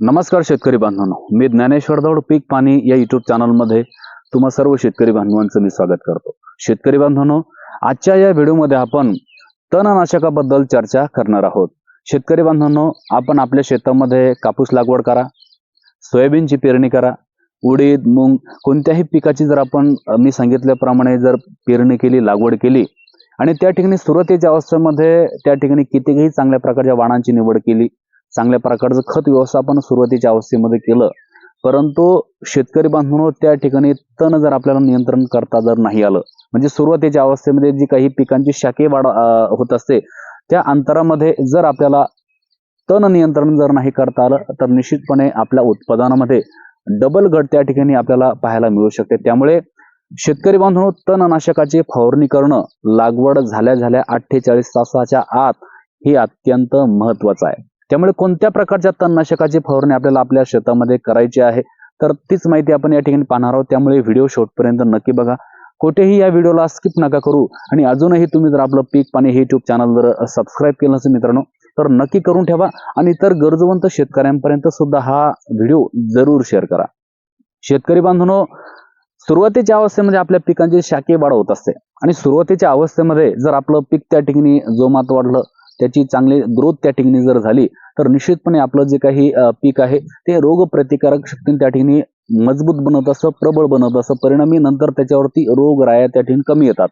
नमस्कार शेतकरी बांधवांनो. मी ज्ञानेश्वर दौड पीक पाणी या युट्यूब चॅनलमध्ये तुम्हा सर्व शेतकरी बांधवांचं मी स्वागत करतो. शेतकरी बांधवांनो आजच्या या व्हिडिओमध्ये आपण तणनाशकाबद्दल चर्चा करणार आहोत. शेतकरी बांधवांनो आपण आपल्या शेतामध्ये कापूस लागवड करा सोयाबीनची पेरणी करा उडीद मूग कोणत्याही पिकाची जर आपण मी सांगितल्याप्रमाणे जर पेरणी केली लागवड केली आणि त्या ठिकाणी सुरुवातीच्या अवस्थेमध्ये त्या ठिकाणी कितीही चांगल्या प्रकारच्या वाणांची निवड केली चांगल्या प्रकारचं खत व्यवस्थापन सुरुवातीच्या अवस्थेमध्ये केलं. परंतु शेतकरी बांधवांवर त्या ठिकाणी तण जर आपल्याला नियंत्रण करता जर नाही आलं म्हणजे सुरुवातीच्या अवस्थेमध्ये जी काही पिकांची शाखे वाढ होत असते त्या अंतरामध्ये जर आपल्याला तण नियंत्रण जर नाही करता आलं तर निश्चितपणे आपल्या उत्पादनामध्ये डबल घट त्या ठिकाणी आपल्याला पाहायला मिळू शकते. त्यामुळे शेतकरी बांधव तणनाशकाची फवारणी करणं लागवड झाल्या झाल्या अठ्ठेचाळीस तासाच्या आत हे अत्यंत महत्वाचं आहे. त्यामुळे कोणत्या प्रकारच्या तणनाशकाची फवारणी आपल्याला आपल्या शेतामध्ये करायची आहे तर तीच माहिती आपण या ठिकाणी पाहणार आहोत. त्यामुळे व्हिडिओ शेवटपर्यंत नक्की बघा. कुठेही या व्हिडिओला स्किप नका करू आणि अजूनही तुम्ही जर आपलं पीक पाणी हे युट्यूब चॅनल जर सबस्क्राईब केलं नसेल मित्रांनो तर नक्की करून ठेवा आणि इतर गरजवंत शेतकऱ्यांपर्यंत सुद्धा हा व्हिडिओ जरूर शेअर करा. शेतकरी बांधवनो सुरुवातीच्या अवस्थेमध्ये आपल्या पिकांची शाखे वाढ होत असते आणि सुरुवातीच्या अवस्थेमध्ये जर आपलं पीक त्या ठिकाणी जोमात वाढलं त्याची चांगली ग्रोथ त्या ठिकाणी जर झाली तर निश्चितपणे आपलं जे काही पीक आहे ते रोग प्रतिकारक शक्ती त्या ठिकाणी मजबूत बनत असं प्रबळ बनत असं परिणामी नंतर त्याच्यावरती रोग राया त्या ठिकाणी कमी येतात.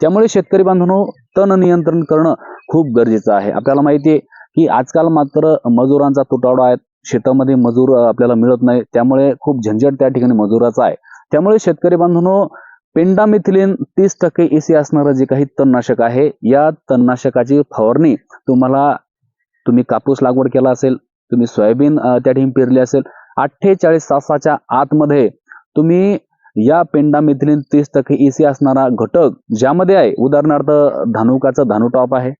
त्यामुळे शेतकरी बांधवांनो तण नियंत्रण करणं खूप गरजेचं आहे. आपल्याला माहिती आहे की आजकाल मात्र मजुरांचा तुटवडा आहे. शेतामध्ये मजूर आपल्याला मिळत नाही. त्यामुळे खूप झंझट त्या ठिकाणी मजुराचा आहे. त्यामुळे शेतकरी बांधवांनो पेंडामिथिलिन तीस टक्के एसी असणारं जे काही तणनाशक आहे या तणनाशकाची फवारणी तुम्हाला तुम्ही कापूस लागवड केला असेल तुम्ही सोयाबीन त्या ठिकाणी पेरली असेल अठ्ठेचाळीस तासाच्या आतमध्ये तुम्ही या पेंडामिथिलिन तीस टक्के इसी असणारा घटक ज्यामध्ये आहे उदाहरणार्थ धानुकाचं धानू टॉप आहे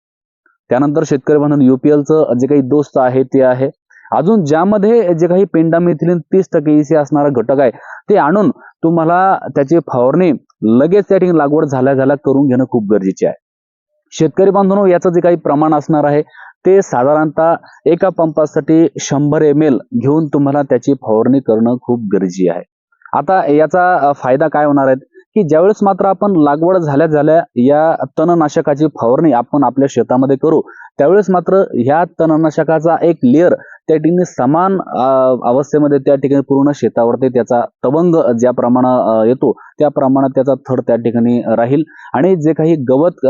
त्यानंतर शेतकरी बांधव युपीएलचं जे काही दोस्त आहे ते आहे. अजून ज्यामध्ये जे काही पेंडामिथिलिन तीस टक्के इसी असणारा घटक आहे ते आणून तुम्हाला त्याची फवारणी लगेच त्या ठिकाणी लागवड झाल्या झाल्या करून घेणं खूप गरजेचे आहे. शेतकरी बांधवांनो याचं जे काही प्रमाण असणार आहे ते साधारणतः एका पंपासाठी शंभर एम एल घेऊन तुम्हाला त्याची फवारणी करणं खूप गरजेचे आहे. आता याचा फायदा काय होणार आहे? की ज्यावेळेस मात्र आपण लागवड झाल्या झाल्या या तणनाशकाची फवारणी आपण आपल्या शेतामध्ये करू त्यावेळेस मात्र ह्या तणनाशकाचा एक लेअर त्या ठिकाणी समान अवस्थेमध्ये त्या ठिकाणी पूर्ण शेतावरती त्याचा तवंग ज्या प्रमाणात येतो त्या प्रमाणात त्याचा थर त्या ठिकाणी राहील. आणि जे काही गवत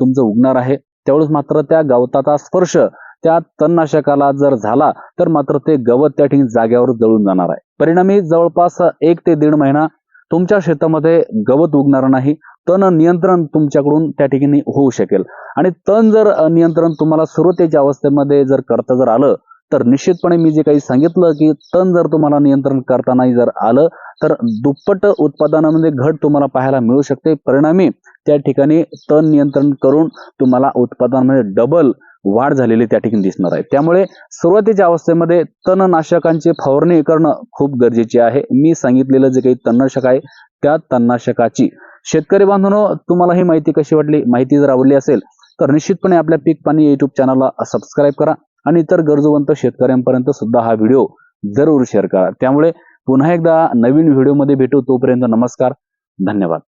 तुमचं उगणार आहे त्यावेळेस मात्र त्या गवताचा स्पर्श त्या तणनाशकाला जर झाला तर मात्र ते गवत त्या ठिकाणी जाग्यावर जळून जाणार आहे. परिणामी जवळपास एक ते दीड महिना तुमच्या शेतामध्ये गवत उगणार नाही तण नियंत्रण तुमच्याकडून त्या ठिकाणी होऊ शकेल. आणि तण जर नियंत्रण तुम्हाला सुरुवातीच्या अवस्थेमध्ये जर करता जर आलं तर निश्चितपणे मी जे काही सांगितलं की तण जर तुम्हाला नियंत्रण करतानाही जर आलं तर दुप्पट उत्पादनामध्ये घट तुम्हाला पाहायला मिळू शकते. परिणामी त्या ठिकाणी तण नियंत्रण करून तुम्हाला उत्पादनामध्ये डबल वाढ झालेली त्या ठिकाणी दिसणार आहे. त्यामुळे सुरुवातीच्या अवस्थेमध्ये तणनाशकांची फवारणी करणं खूप गरजेचे आहे. मी सांगितलेलं जे काही तणनाशक आहे त्या तणनाशकाची. शेतकरी बांधवांनो तुम्हाला ही माहिती कशी वाटली? माहिती जर आवडली असेल तर निश्चितपणे आपल्या पीक पाणी युट्यूब चॅनलला सबस्क्राईब करा आणि इतर गरजवंत शेतकऱ्यांपर्यंत सुद्धा हा व्हिडिओ जरूर शेअर करा. त्यामुळे पुन्हा एकदा नवीन व्हिडिओमध्ये भेटू तोपर्यंत नमस्कार धन्यवाद.